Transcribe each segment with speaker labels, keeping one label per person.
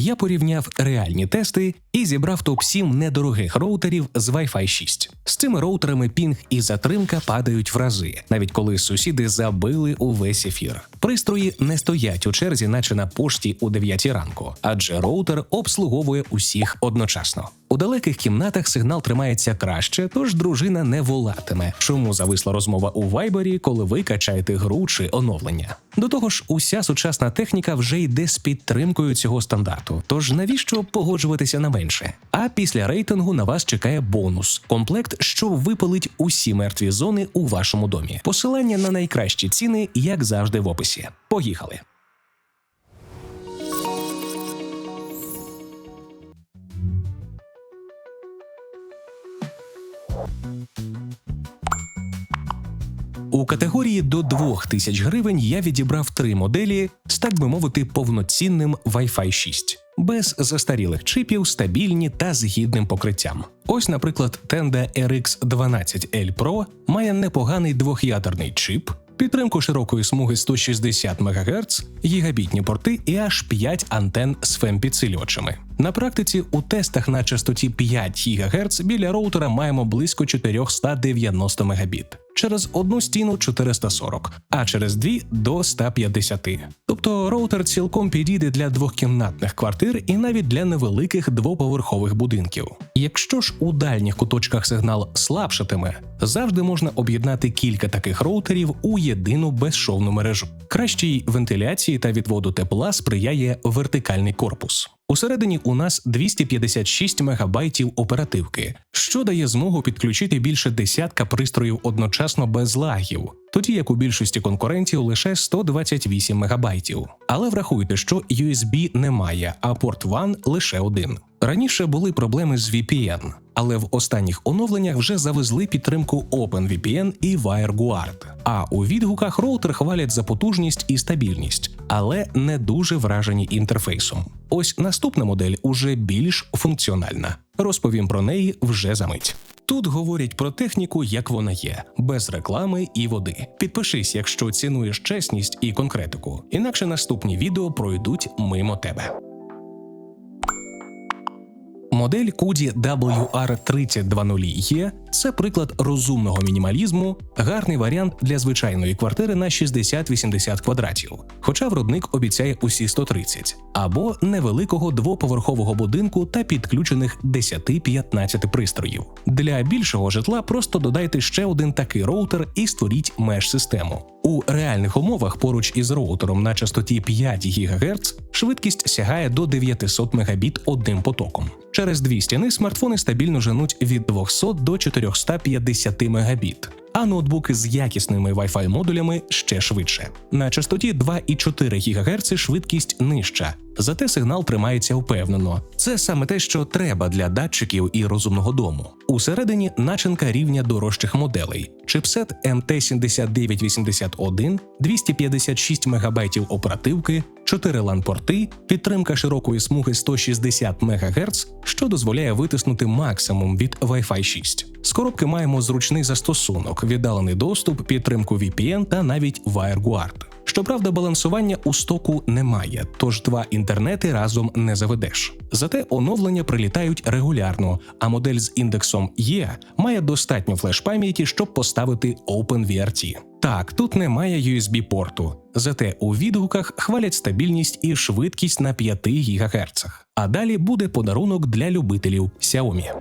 Speaker 1: Я порівняв реальні тести і зібрав топ 7 недорогих роутерів з Wi-Fi 6. З цими роутерами пінг і затримка падають в рази, навіть коли сусіди забили увесь ефір. Пристрої не стоять у черзі, наче на пошті у 9 ранку, адже роутер обслуговує усіх одночасно. У далеких кімнатах сигнал тримається краще, тож дружина не волатиме. Чому зависла розмова у вайбері, коли ви качаєте гру чи оновлення? До того ж, уся сучасна техніка вже йде з підтримкою цього стандарту. Тож навіщо погоджуватися на менше? А після рейтингу на вас чекає бонус комплект, що випалить усі мертві зони у вашому домі. Посилання на найкращі ціни, як завжди, в описі. Поїхали. У категорії до 2000 гривень я відібрав три моделі з так би мовити повноцінним Wi-Fi 6, без застарілих чипів, стабільні та з гідним покриттям. Ось, наприклад, Tenda RX 12L Pro має непоганий двох'ядерний чип, підтримку широкої смуги 160 МГц, гігабітні порти і аж 5 антен з FEM-підсилювачами. На практиці у тестах на частоті 5 ГГц біля роутера маємо близько 490 Мбіт. Через одну стіну 440, а через дві до 150. Тобто роутер цілком підійде для двохкімнатних квартир і навіть для невеликих двоповерхових будинків. Якщо ж у дальніх куточках сигнал слабшатиме, завжди можна об'єднати кілька таких роутерів у єдину безшовну мережу. Кращій вентиляції та відводу тепла сприяє вертикальний корпус. Усередині у нас 256 мегабайтів оперативки, що дає змогу підключити більше десятка пристроїв одночасно без лагів, тоді як у більшості конкурентів лише 128 мегабайтів. Але врахуйте, що USB немає, а порт WAN лише один. Раніше були проблеми з VPN, але в останніх оновленнях вже завезли підтримку OpenVPN і WireGuard. А у відгуках роутер хвалять за потужність і стабільність, але не дуже вражені інтерфейсом. Ось наступна модель уже більш функціональна. Розповім про неї вже за мить. Тут говорять про техніку, як вона є, без реклами і води. Підпишись, якщо цінуєш чесність і конкретику, інакше наступні відео пройдуть мимо тебе. Модель Куді WR3020E – це приклад розумного мінімалізму, гарний варіант для звичайної квартири на 60-80 квадратів, хоча виробник обіцяє усі 130, або невеликого двоповерхового будинку та підключених 10-15 пристроїв. Для більшого житла просто додайте ще один такий роутер і створіть меж-систему. У реальних умовах поруч із роутером на частоті 5 ГГц швидкість сягає до 900 Мбіт одним потоком. Через дві стіни смартфони стабільно женуть від 200 до 450 Мбіт, а ноутбуки з якісними Wi-Fi модулями ще швидше. На частоті 2,4 ГГц швидкість нижча, зате сигнал тримається впевнено. Це саме те, що треба для датчиків і розумного дому. Усередині начинка рівня дорожчих моделей: чипсет MT7981, 256 МБ оперативки, 4 LAN-порти, підтримка широкої смуги 160 МГц, що дозволяє витиснути максимум від Wi-Fi 6. З коробки маємо зручний застосунок, віддалений доступ, підтримку VPN та навіть WireGuard. Щоправда, балансування у стоку немає, тож два інтернети разом не заведеш. Зате оновлення прилітають регулярно, а модель з індексом Є має достатньо флеш-пам'яті, щоб поставити OpenVRT. Так, тут немає USB-порту, зате у відгуках хвалять стабільність і швидкість на 5 ГГц. А далі буде подарунок для любителів Xiaomi.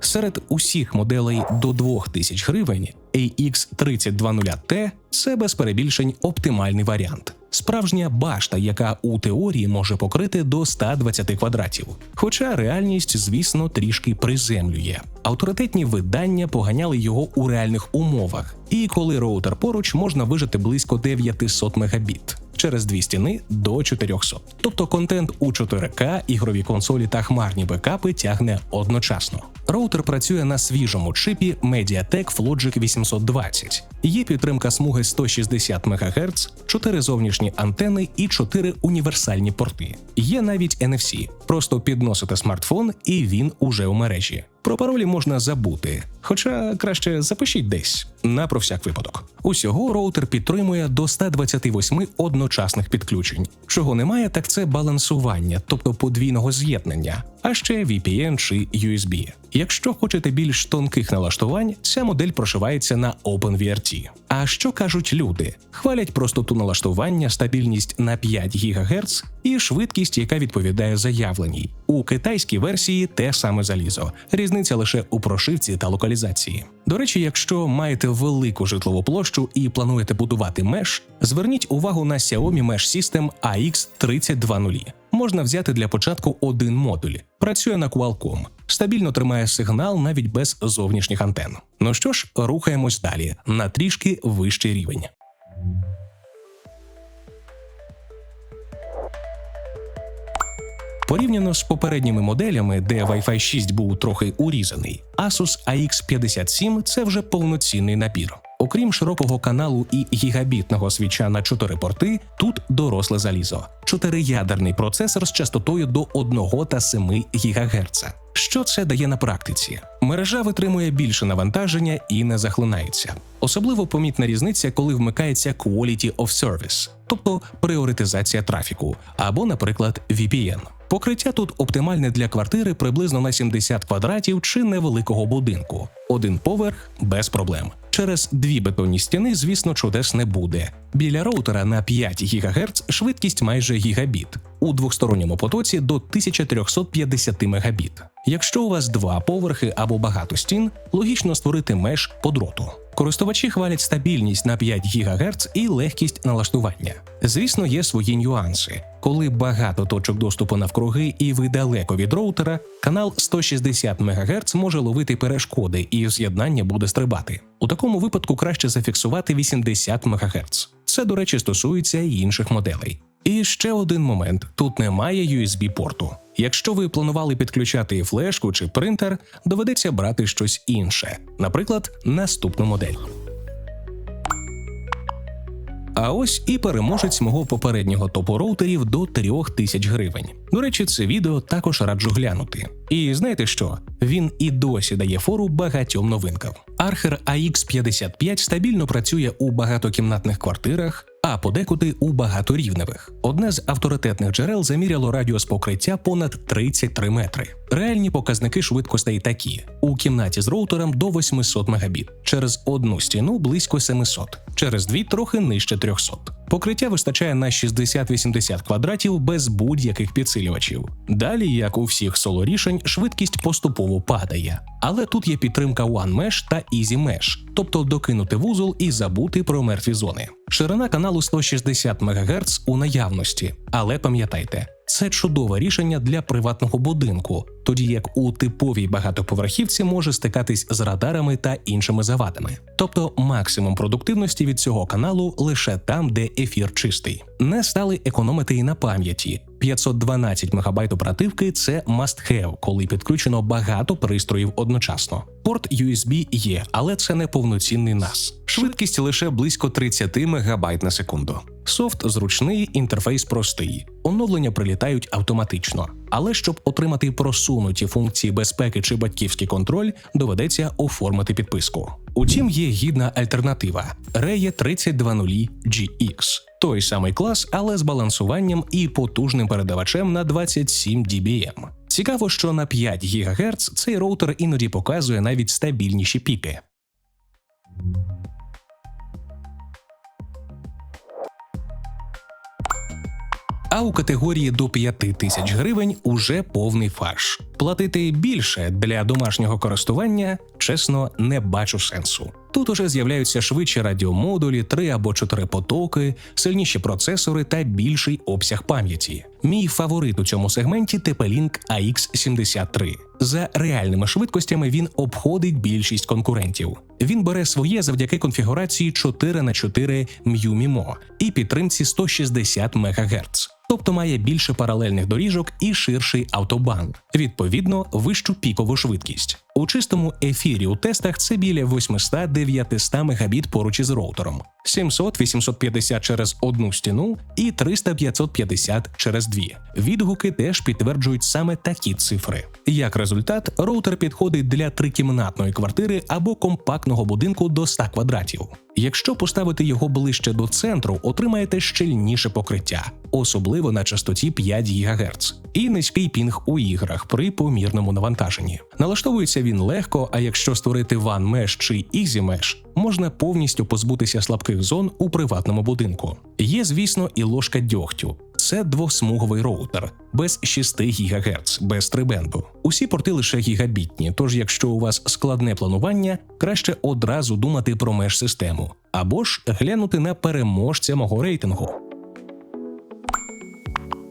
Speaker 1: Серед усіх моделей до 2000 гривень AX3020T – це без перебільшень оптимальний варіант. Справжня башта, яка у теорії може покрити до 120 квадратів. Хоча реальність, звісно, трішки приземлює. Авторитетні видання поганяли його у реальних умовах, і коли роутер поруч можна вижити близько 900 мегабіт. Через дві стіни до 400. Тобто контент у 4К, ігрові консолі та хмарні бекапи тягне одночасно. Роутер працює на свіжому чипі MediaTek Flogic 820. Є підтримка смуги 160 МГц, 4 зовнішні антени і 4 універсальні порти. Є навіть NFC. Просто підносите смартфон, і він уже у мережі. Про паролі можна забути, хоча краще запишіть десь на про всяк випадок. Усього роутер підтримує до 128 одночасних підключень. Чого немає, так це балансування, тобто подвійного з'єднання, а ще VPN чи USB. Якщо хочете більш тонких налаштувань, ця модель прошивається на OpenVRT. А що кажуть люди? Хвалять простоту налаштування, стабільність на 5 ГГц і швидкість, яка відповідає заявленій. У китайській версії те саме залізо. Різниця лише у прошивці та локалізації. До речі, якщо маєте велику житлову площу і плануєте будувати меш, зверніть увагу на Xiaomi Mesh System AX320. Можна взяти для початку один модуль. Працює на Qualcomm. Стабільно тримає сигнал навіть без зовнішніх антенн. Ну що ж, рухаємось далі на трішки вищий рівень. Порівняно з попередніми моделями, де Wi-Fi 6 був трохи урізаний, Asus AX57 – це вже повноцінний набір. Окрім широкого каналу і гігабітного свіча на 4 порти, тут доросле залізо, чотириядерний процесор з частотою до 1 та 7 ГГц. Що це дає на практиці? Мережа витримує більше навантаження і не захлинається. Особливо помітна різниця, коли вмикається Quality of Service, тобто пріоритизація трафіку, або, наприклад, VPN. Покриття тут оптимальне для квартири приблизно на 70 квадратів чи невеликого будинку. Один поверх без проблем. Через дві бетонні стіни, звісно, чудес не буде. Біля роутера на 5 ГГц швидкість майже гігабіт, у двосторонньому потоці до 1350 Мбіт. Якщо у вас два поверхи або багато стін, логічно створити меш по дроту. Користувачі хвалять стабільність на 5 ГГц і легкість налаштування. Звісно, є свої нюанси. Коли багато точок доступу навкруги і ви далеко від роутера, канал 160 МГц може ловити перешкоди і з'єднання буде стрибати. У такому випадку краще зафіксувати 80 МГц. Це, до речі, стосується і інших моделей. І ще один момент: тут немає USB-порту. Якщо ви планували підключати флешку чи принтер, доведеться брати щось інше, наприклад, наступну модель. А ось і переможець мого попереднього топу роутерів до 3000 гривень. До речі, це відео також раджу глянути. І знаєте що? Він і досі дає фору багатьом новинкам. Archer AX55 стабільно працює у багатокімнатних квартирах, а подекуди у багаторівневих. Одне з авторитетних джерел заміряло радіус покриття понад 33 метри. Реальні показники швидкостей такі: у кімнаті з роутером до 800 Мбіт, через одну стіну близько 700, через дві трохи нижче 300. Покриття вистачає на 60-80 квадратів без будь-яких підсилювачів. Далі, як у всіх соло-рішень, швидкість поступово падає. Але тут є підтримка One Mesh та Easy Mesh, тобто докинути вузол і забути про мертві зони. Ширина каналу 160 МГц у наявності, але пам'ятайте, це чудове рішення для приватного будинку, тоді як у типовій багатоповерхівці може стикатись з радарами та іншими завадами. Тобто максимум продуктивності від цього каналу лише там, де ефір чистий. Не стали економити і на пам'яті. 512 МБ оперативки це must have, коли підключено багато пристроїв одночасно. Порт USB є, але це не повноцінний NAS. Швидкість лише близько 30 МБ на секунду. Софт зручний, інтерфейс простий. Оновлення прилітають автоматично. Але щоб отримати просунуті функції безпеки чи батьківський контроль, доведеться оформити підписку. Утім, є гідна альтернатива Reje 3020 GX. Той самий клас, але з балансуванням і потужним передавачем на 27 dBm. Цікаво, що на 5 ГГц цей роутер іноді показує навіть стабільніші піки. А у категорії до 5 тисяч гривень уже повний фарш. Платити більше для домашнього користування, чесно, не бачу сенсу. Тут уже з'являються швидші радіомодулі, 3 або 4 потоки, сильніші процесори та більший обсяг пам'яті. Мій фаворит у цьому сегменті TP-Link AX73. За реальними швидкостями він обходить більшість конкурентів. Він бере своє завдяки конфігурації 4 на 4 MU-MIMO і підтримці 160 МГц. Тобто має більше паралельних доріжок і ширший автобан, відповідно, вищу пікову швидкість. У чистому ефірі у тестах це біля 800-900 мегабіт поруч із роутером, 700-850 через одну стіну і 300-550 через дві. Відгуки теж підтверджують саме такі цифри. Як результат, роутер підходить для трикімнатної квартири або компактного будинку до 100 квадратів. Якщо поставити його ближче до центру, отримаєте щільніше покриття, особливо на частоті 5 ГГц, і низький пінг у іграх при помірному навантаженні. Налаштовується він легко, а якщо створити One Mesh чи Easy Mesh, можна повністю позбутися слабких зон у приватному будинку. Є, звісно, і ложка дьогтю. Це двосмуговий роутер без 6 ГГц, без трибенду. Усі порти лише гігабітні, тож якщо у вас складне планування, краще одразу думати про меж-систему або ж глянути на переможця мого рейтингу.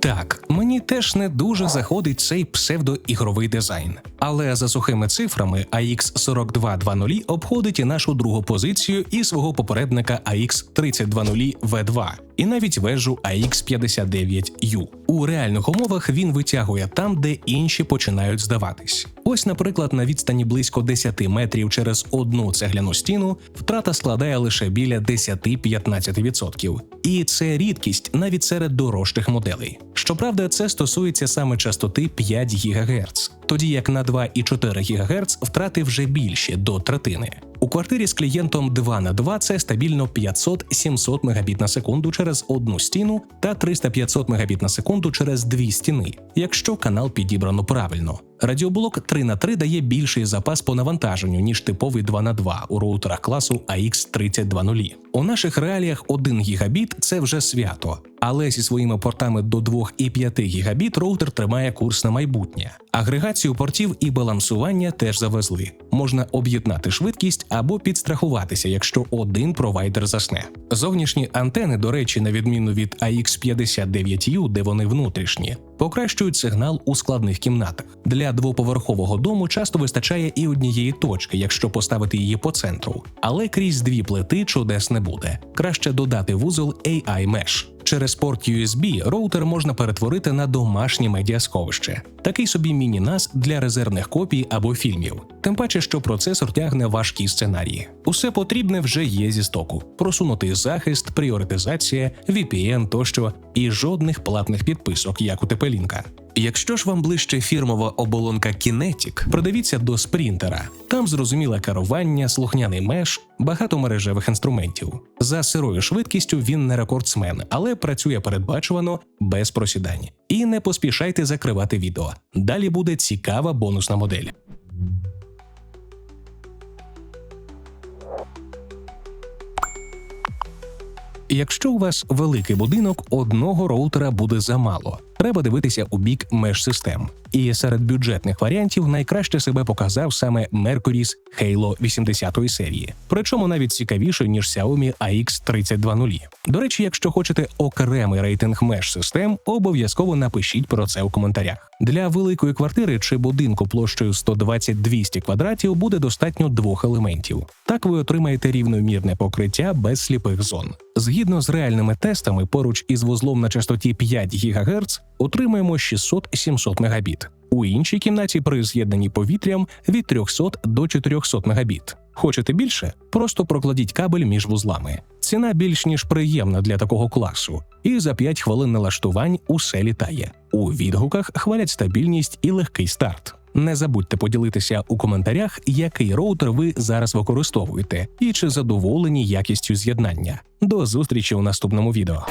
Speaker 1: Так, мені теж не дуже заходить цей псевдоігровий дизайн. Але за сухими цифрами AX4220 обходить і нашу другу позицію і свого попередника AX3020 V2, і навіть вежу AX59U. У реальних умовах він витягує там, де інші починають здаватись. Ось, наприклад, на відстані близько 10 метрів через одну цегляну стіну втрата складає лише біля 10-15%. І це рідкість навіть серед дорожчих моделей. Щоправда, це стосується саме частоти 5 ГГц, тоді як на 2,4 ГГц втрати вже більші до третини. У квартирі з клієнтом 2 на 2 це стабільно 500-700 Мбіт на секунду через одну стіну та 300-500 Мбіт на секунду через дві стіни, якщо канал підібрано правильно. Радіоблок 3 на 3 дає більший запас по навантаженню, ніж типовий 2 на 2 у роутерах класу AX3020. У наших реаліях 1 гігабіт це вже свято, але зі своїми портами до 2,5 гігабіт роутер тримає курс на майбутнє. Агрегацію портів і балансування теж завезли. Можна об'єднати швидкість або підстрахуватися, якщо один провайдер засне. Зовнішні антени, до речі, на відміну від AX59U, де вони внутрішні, покращують сигнал у складних кімнатах. Для двоповерхового дому часто вистачає і однієї точки, якщо поставити її по центру, але крізь дві плити чудес не буде. Краще додати вузол AI Mesh. Через порт USB роутер можна перетворити на домашнє медіасховище, такий собі міні-NAS для резервних копій або фільмів. Тим паче, що процесор тягне важкі сценарії. Усе потрібне вже є зі стоку: просунутий захист, пріоритизація, VPN тощо і жодних платних підписок, як у Тепелінка. Якщо ж вам ближче фірмова оболонка Kinetic, придивіться до спринтера. Там зрозуміле керування, слухняний меш, багато мережевих інструментів. За сирою швидкістю він не рекордсмен, але працює передбачувано без просідань. І не поспішайте закривати відео. Далі буде цікава бонусна модель. Якщо у вас великий будинок, одного роутера буде замало. Треба дивитися у бік меж-систем. І серед бюджетних варіантів найкраще себе показав саме Mercury's Halo 80 серії, причому навіть цікавіше ніж Xiaomi AX3020. До речі, якщо хочете окремий рейтинг меж-систем, обов'язково напишіть про це у коментарях. Для великої квартири чи будинку площею 120-200 квадратів буде достатньо двох елементів. Так ви отримаєте рівномірне покриття без сліпих зон. Згідно з реальними тестами, поруч із вузлом на частоті 5 ГГц отримаємо 600-700 Мбіт. У іншій кімнаті при з'єднанні повітрям від 300 до 400 Мбіт. Хочете більше? Просто прокладіть кабель між вузлами. Ціна більш ніж приємна для такого класу, і за 5 хвилин налаштувань усе літає. У відгуках хвалять стабільність і легкий старт. Не забудьте поділитися у коментарях, який роутер ви зараз використовуєте, і чи задоволені якістю з'єднання. До зустрічі у наступному відео.